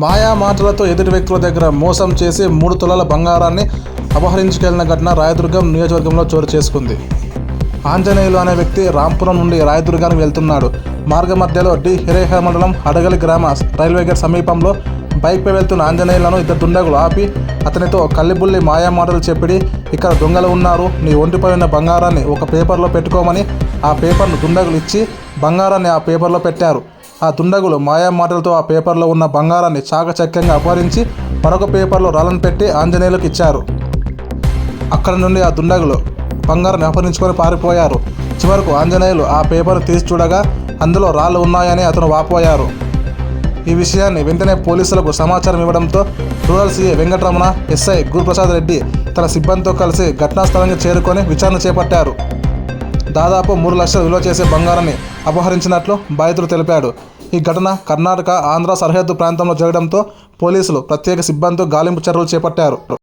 మాయా మాటలతో ఎదుటి వ్యక్తుల దగ్గర మోసం చేసి మూడు తులాల బంగారాన్ని అపహరించుకెళ్ళిన ఘటన రాయదుర్గం నియోజకవర్గంలో చోటు చేసుకుంది. ఆంజనేయులు అనే వ్యక్తి రాంపురం నుండి రాయదుర్గానికి వెళ్తున్నాడు. మార్గ మధ్యలో డి. హిరేహ మండలం అడగలి గ్రామ రైల్వే గేట్ సమీపంలో బైక్పై వెళ్తున్న ఆంజనేయులను ఇద్దరు దుండగులు ఆపి అతనితో కల్లిబుల్లి మాయా మాటలు చెప్పి ఇక్కడ దొంగలు ఉన్నారు. నీ ఒంటిపై ఉన్న బంగారాన్ని ఒక పేపర్లో పెట్టుకోమని ఆ పేపర్ను దుండగులు ఇచ్చి బంగారాన్ని ఆ పేపర్లో పెట్టారు. ఆ దుండగులు మాయా మాటలతో ఆ పేపర్లో ఉన్న బంగారాన్ని చాకచక్యంగా అపహరించి మరొక పేపర్లో రాళ్ళను పెట్టి ఆంజనేయులకు ఇచ్చారు. అక్కడ నుండి ఆ దుండగులు బంగారాన్ని అపహరించుకొని పారిపోయారు. చివరకు ఆంజనేయులు ఆ పేపర్ తీసి చూడగా అందులో రాళ్ళు ఉన్నాయని అతను వాపోయారు. ఈ విషయాన్ని వెంటనే పోలీసులకు సమాచారం ఇవ్వడంతో rural C A Venkataramana S I Guruprasad Reddy తన సిబ్బందితో కలిసి ఘటనా స్థలానికి చేరుకొని విచారణ చేపట్టారు. దాదాపు మూడు లక్షలు విలువ చేసే బంగారాన్ని అపహరించినట్లు బాధితుడు తెలిపాడు. ఈ ఘటన కర్ణాటక ఆంధ్ర సరిహద్దు ప్రాంతంలో జరగడంతో పోలీసులు ప్రత్యేక సిబ్బందితో గాలింపు చర్యలు చేపట్టారు. ఆ